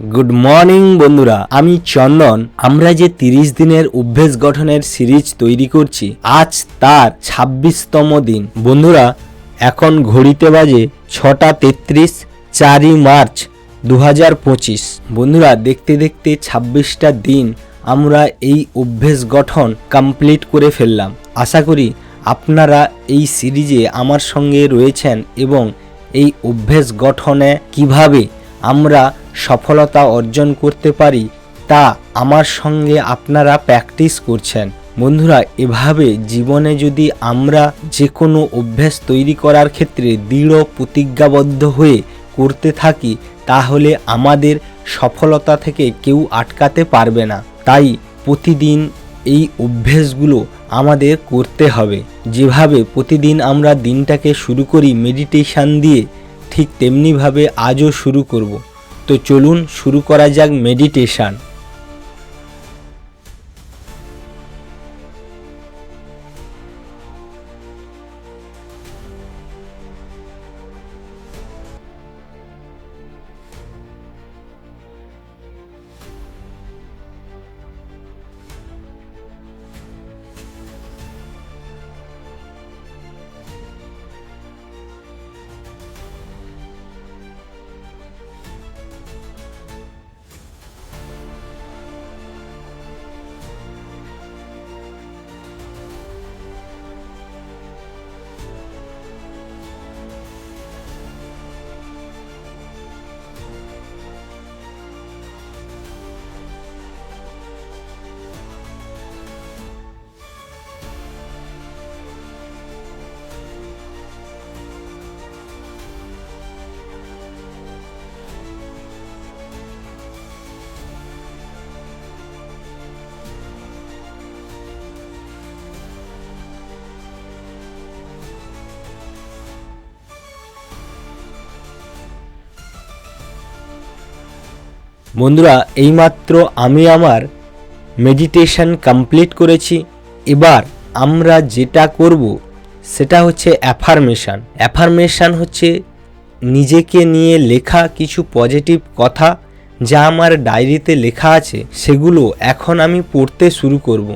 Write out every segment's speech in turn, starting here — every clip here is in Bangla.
গুড মর্নিং বন্ধুরা। আমি চন্দন। আমরা যে তিরিশ দিনের অভ্যেস গঠনের সিরিজ তৈরি করছি, আজ তার ছাব্বিশতম দিন। বন্ধুরা, এখন ঘড়িতে বাজে ছটা তেত্রিশ, চারই মার্চ দু পঁচিশ। বন্ধুরা, দেখতে দেখতে ছাব্বিশটা দিন আমরা এই অভ্যেস গঠন কমপ্লিট করে ফেললাম। আশা করি আপনারা এই সিরিজে আমার সঙ্গে রয়েছেন এবং এই অভ্যেস গঠনে কীভাবে আমরা সফলতা অর্জন করতে পারি, তা আমার সঙ্গে আপনারা প্র্যাকটিস করছেন। বন্ধুরা, এভাবে জীবনে যদি আমরা যে কোনো অভ্যাস তৈরি করার ক্ষেত্রে দৃঢ় প্রতিজ্ঞাবদ্ধ হয়ে করতে থাকি, তাহলে আমাদের সফলতা থেকে কেউ আটকাতে পারবে না। তাই প্রতিদিন এই অভ্যেসগুলো আমাদের করতে হবে। যেভাবে প্রতিদিন আমরা দিনটাকে শুরু করি মেডিটেশান দিয়ে ঠিক তেমনিভাবে আজও শুরু করব। তো চলুন শুরু করা যাক মেডিটেশন বন্ধুরা, এইমাত্র আমি আমার মেডিটেশন কমপ্লিট করেছি। এবার আমরা যেটা করব, সেটা হচ্ছে অ্যাফার্মেশান অ্যাফার্মেশান হচ্ছে নিজেকে নিয়ে লেখা কিছু পজিটিভ কথা যা আমার ডায়েরিতে লেখা আছে, সেগুলো এখন আমি পড়তে শুরু করব।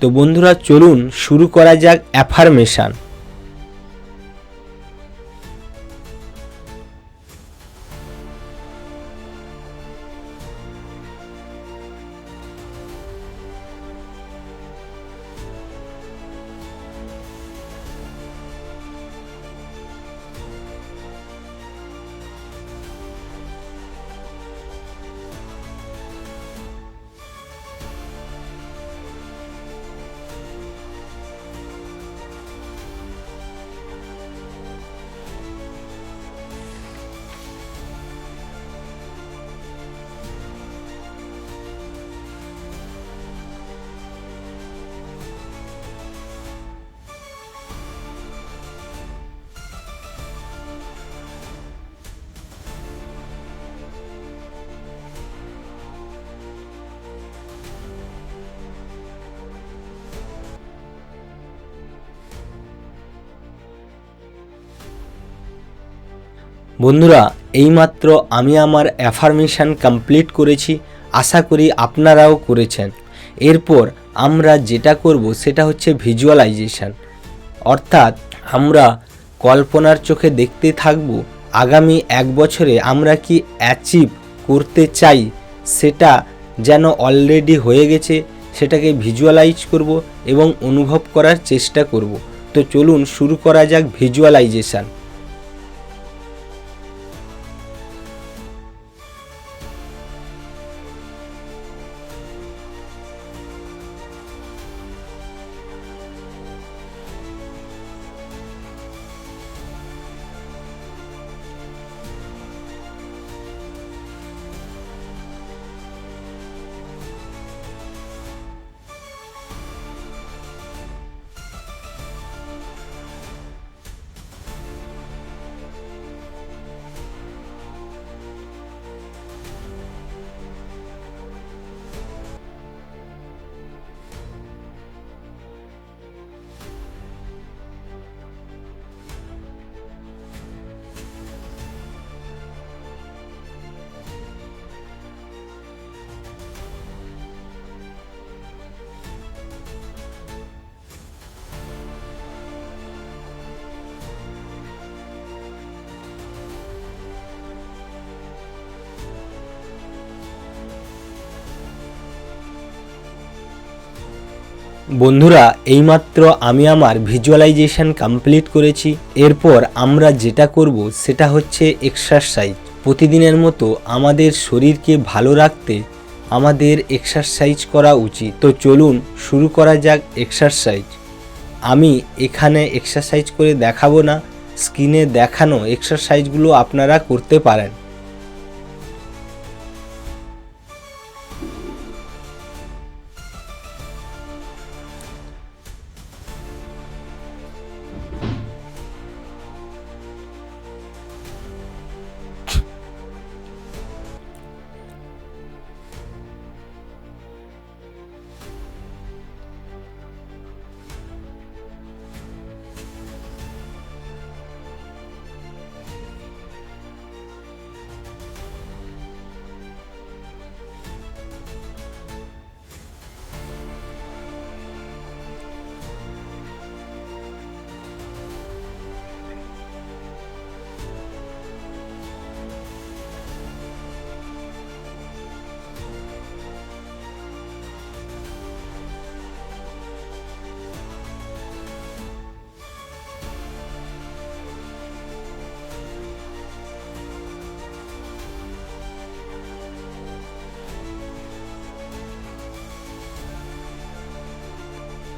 তো বন্ধুরা, চলুন শুরু করা যাক অ্যাফার্মেশান বন্ধুরা, এইমাত্র আমি আমার অ্যাফার্মেশন কমপ্লিট করেছি, আশা করি আপনারাও করেছেন। এরপর আমরা যেটা করব সেটা হচ্ছে ভিজুয়ালাইজেশন অর্থাৎ আমরা কল্পনার চোখে দেখতে থাকব, আগামী এক বছরে আমরা কি অ্যাচিভ করতে চাই, সেটা যেন অলরেডি হয়ে গেছে, সেটাকে ভিজুয়ালাইজ করব এবং অনুভব করার চেষ্টা করব। তো চলুন শুরু করা যাক ভিজুয়ালাইজেশন বন্ধুরা, এইমাত্র আমি আমার ভিজুয়ালাইজেশন কমপ্লিট করেছি। এরপর আমরা যেটা করব, সেটা হচ্ছে এক্সারসাইজ প্রতিদিনের মতো আমাদের শরীরকে ভালো রাখতে আমাদের এক্সারসাইজ করা উচিত। তো চলুন, শুরু করা যাক এক্সারসাইজ আমি এখানে এক্সারসাইজ করে দেখাবো না স্ক্রিনে দেখানো এক্সারসাইজগুলো আপনারা করতে পারেন।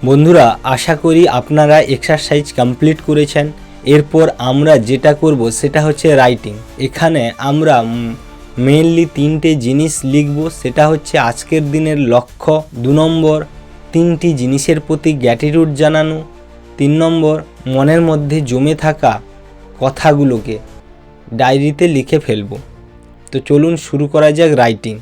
বন্ধুরা, আশা করি আপনারা এক্সারসাইজ কমপ্লিট করেছেন। এরপর আমরা যেটা করব সেটা হচ্ছে রাইটিং এখানে আমরা মেনলি তিনটে জিনিস লিখব। সেটা হচ্ছে আজকের দিনের লক্ষ্য দু নম্বর, তিনটি জিনিসের প্রতি গ্যাটিটিউড জানানো। তিন নম্বর, মনের মধ্যে জমে থাকা কথাগুলোকে ডায়েরিতে লিখে ফেলব। তো চলুন শুরু করা যাক রাইটিং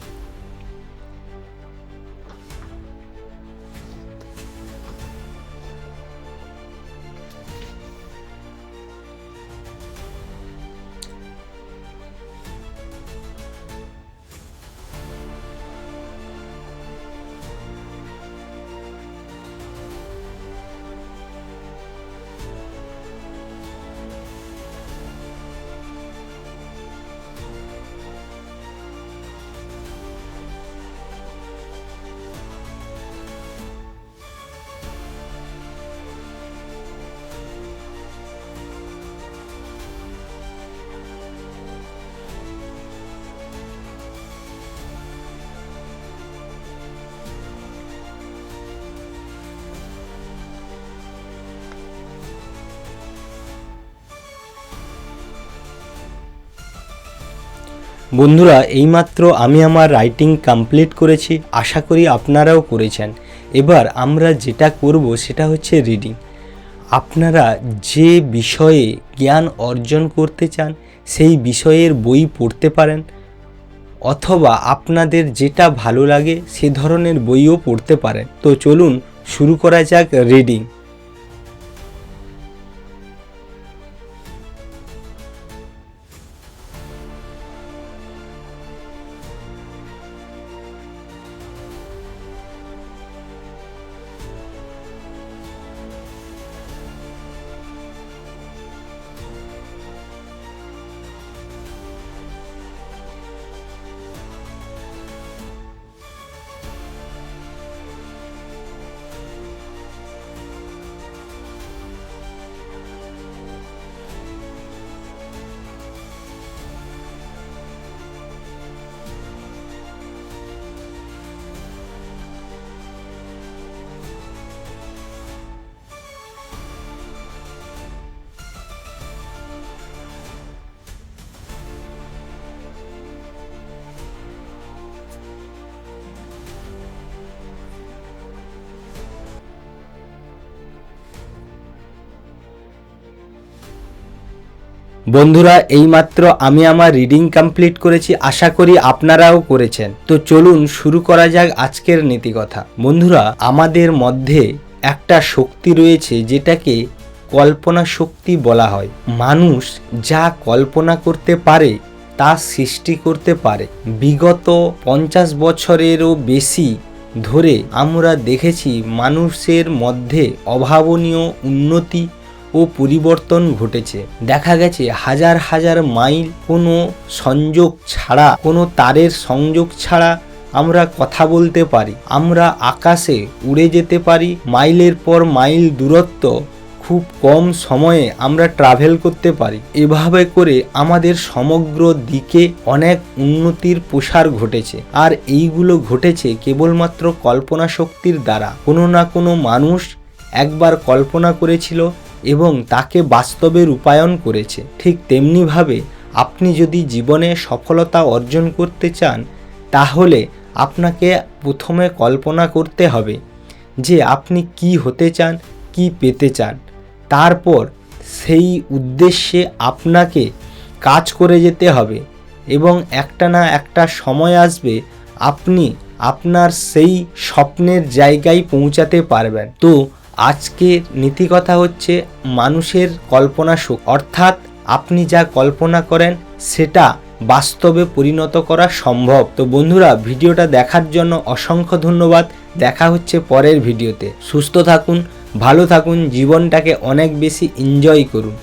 বন্ধুরা, এইমাত্র আমি আমার রাইটিং কমপ্লিট করেছি, আশা করি আপনারাও করেছেন। এবার আমরা যেটা করব সেটা হচ্ছে রিডিং আপনারা যে বিষয়ে জ্ঞান অর্জন করতে চান, সেই বিষয়ের বই পড়তে পারেন, অথবা আপনাদের যেটা ভালো লাগে, সে ধরনের বইও পড়তে পারেন। তো চলুন শুরু করা যাক রিডিং বন্ধুরা, এইমাত্র আমি আমার রিডিং কমপ্লিট করেছি, আশা করি আপনারাও করেছেন। তো চলুন শুরু করা যাক আজকের নীতিকথা। বন্ধুরা, আমাদের মধ্যে একটা শক্তি রয়েছে যেটাকে কল্পনা শক্তি বলা হয়। মানুষ যা কল্পনা করতে পারে, তা সৃষ্টি করতে পারে। বিগত পঞ্চাশ বছরেরও বেশি ধরে আমরা দেখেছি মানুষের মধ্যে অভাবনীয় উন্নতি ও পরিবর্তন ঘটেছে। দেখা গেছে হাজার হাজার মাইল কোনো সংযোগ ছাড়া, কোনো তারের সংযোগ ছাড়া আমরা কথা বলতে পারি। আমরা আকাশে উড়ে যেতে পারি, মাইলের পর মাইল দূরত্ব খুব কম সময়ে আমরা ট্রাভেল করতে পারি। এভাবে করে আমাদের সমগ্র দিকে অনেক উন্নতির প্রসার ঘটেছে। আর এইগুলো ঘটেছে কেবলমাত্র কল্পনা শক্তির দ্বারা। কোনো না কোনো মানুষ একবার কল্পনা করেছিল এবং তাকে বাস্তবে রূপায়ণ করেছে। ঠিক তেমনিভাবে আপনি যদি জীবনে সফলতা অর্জন করতে চান, তাহলে আপনাকে প্রথমে কল্পনা করতে হবে যে আপনি কি হতে চান, কি পেতে চান। তারপর সেই উদ্দেশ্যে আপনাকে কাজ করে যেতে হবে এবং একটা না একটা সময় আসবে আপনি আপনার সেই স্বপ্নের জায়গায় পৌঁছাতে পারবেন। তো আজকে নীতিকথা হচ্ছে মানুষের কল্পনা সুখ অর্থাৎ আপনি যা কল্পনা করেন, সেটা বাস্তবে পরিণত করা সম্ভব। তো বন্ধুরা, ভিডিওটা দেখার জন্য অসংখ্য ধন্যবাদ। দেখা হচ্ছে পরের ভিডিওতে। সুস্থ থাকুন, ভালো থাকুন, জীবনটাকে অনেক বেশি এনজয় করুন।